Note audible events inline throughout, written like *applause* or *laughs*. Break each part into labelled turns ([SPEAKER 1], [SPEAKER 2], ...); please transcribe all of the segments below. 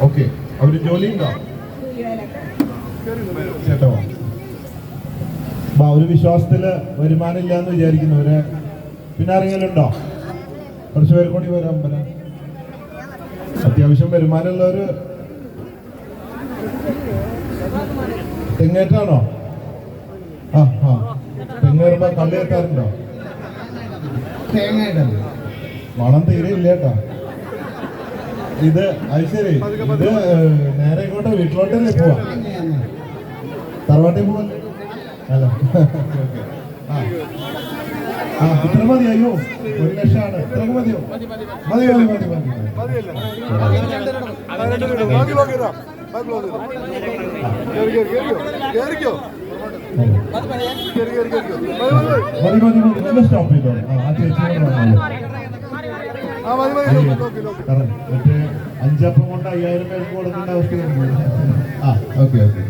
[SPEAKER 1] Okay. അവർ ജോലി ഉണ്ടോ ചേട്ടോ ഒരു വിശ്വാസത്തിൽ വരുമാനം ഇല്ല എന്ന് വിചാരിക്കുന്നവര് പിന്നെ ആരെങ്കിലും കുറച്ച് പേര് കൂടി വരാം പല അത്യാവശ്യം വരുമാനമുള്ളവര് തെങ്ങേറ്റാണോ? ആ ആ. തെങ്ങേറുമ്പോ കള്ളി എത്താറുണ്ടോ മണം തീരെ ഇല്ല കേട്ടോ. ഇത് അത് ഇത് നേരെ ഇങ്ങോട്ട് വീട്ടിലോട്ടല്ലേ പോവാ? തറവാട്ടിൽ പോവാ? അല്ല. *laughs* ആ. ഇത്ര മതി അയ്യോ ഒരു ലക്ഷമാണ്. ഇത്ര മതിയോ? മതി മതി. മതി മതി മതി. മതി സ്റ്റോപ്പ് ചെയ്തോ ആ ചേച്ചി കാരണം മറ്റേ അഞ്ചപ്പം കൊണ്ട് അയ്യായിരം പേർക്ക് കൊടുക്കേണ്ട അവസ്ഥയാണ് ആ ഓക്കെ ഓക്കെ.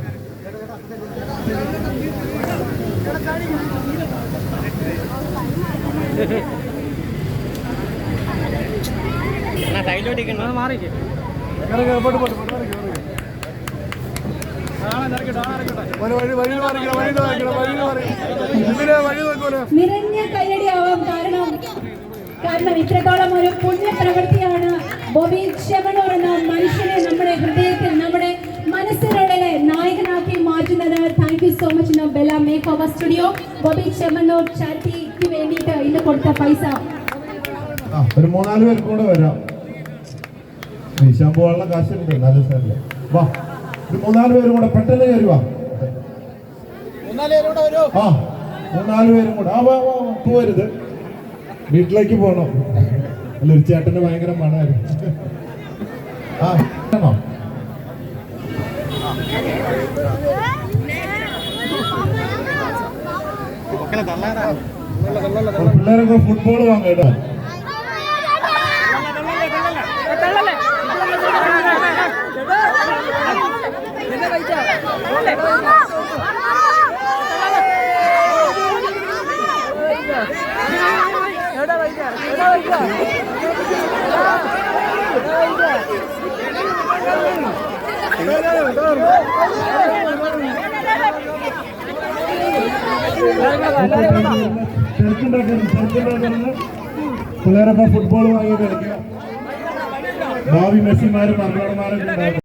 [SPEAKER 2] നിറഞ്ഞ കയ്യടിയാവാം കാരണം കാരണം ഇത്രത്തോളം ഒരു പുണ്യ പ്രവൃത്തിയാണ് ബോബി ചെമണൂർ എന്ന മനുഷ്യനെ നമ്മുടെ ഹൃദയത്തിൽ നമ്മുടെ മനസ്സിനുള്ളിലെ നായകനാക്കി മാറ്റുന്നത്. Thank you so much Bella makeover studio Bobby Chemmanur ചാരിറ്റിക്ക് വേണ്ടിയിട്ട് ഇന്ന് കൊടുത്ത പൈസ.
[SPEAKER 1] ഒരു മൂന്നാൽ പേർ കൂടെ വരാം. വീശാൻ പോകാനുള്ള കാശുണ്ട് നല്ല സ്ഥലം. വാ ഒരു മൂന്നാൽ പേരും കൂടെ പെട്ടെന്ന് കയറി വാ. ആ മൂന്നാൽ പേരും കൂടെ. ആ വാ വാ പോരുത് വീട്ടിലേക്ക് പോണോ. അല്ല ഒരു ചേട്ടന് ഭയങ്കര മണമായിരുന്നു ആ ആണോ? പിള്ളേരൊക്കെ ഫുട്ബോൾ വാങ്ങ കേട്ടോ. പിള്ളേരൊക്കെ ഫുട്ബോൾ വാങ്ങി കളിക്കുക ഭാവി മെസ്സിമാരും മറന്നോടന്മാരൊക്കെ ഉണ്ടാകും